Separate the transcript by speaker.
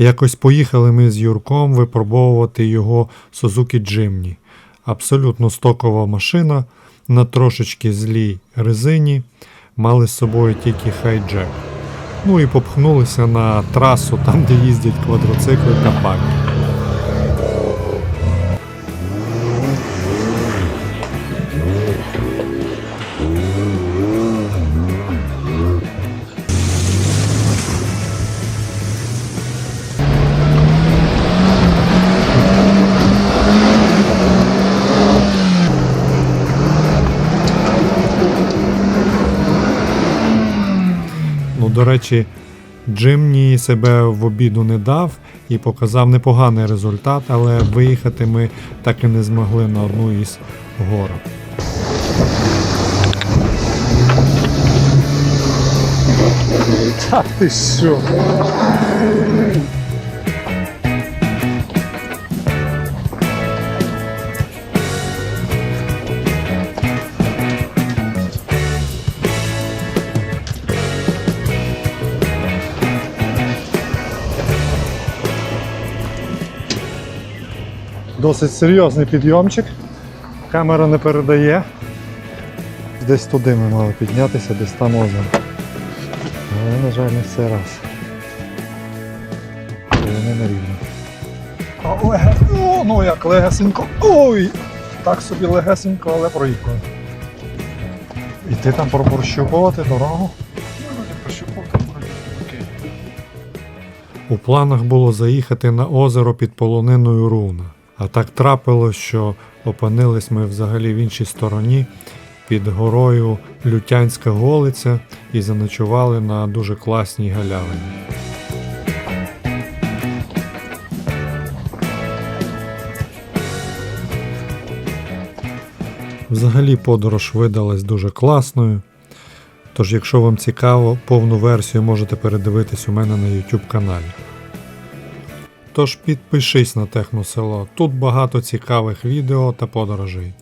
Speaker 1: Якось поїхали ми з Юрком випробовувати його Suzuki Джимні. Абсолютно стокова машина на трошечки злій резині. Мали з собою тільки хайджек. Ну і попхнулися на трасу, там, де їздять квадроцикли та баги. До речі, Джимні себе в обіду не дав і показав непоганий результат, але виїхати ми так і не змогли на одну із горок.
Speaker 2: Та ти що? Досить серйозний підйомчик. Камера не передає. Десь туди ми мали піднятися, десь там озеро. Але, на жаль, не в цей раз. Вони на рівні. Леге... О, ну як легесенько. Ой! Так собі легесенько, але проїхали. І ти там пропорщупувати дорогу?
Speaker 1: У планах було заїхати на озеро під полониною Руна. А так трапилось, що опинились ми взагалі в іншій стороні під горою Лютянська Голиця і заночували на дуже класній галявині. Взагалі подорож видалась дуже класною. Тож, якщо вам цікаво, повну версію можете передивитись у мене на YouTube каналі. Тож підпишись на Техносело, тут багато цікавих відео та подорожей.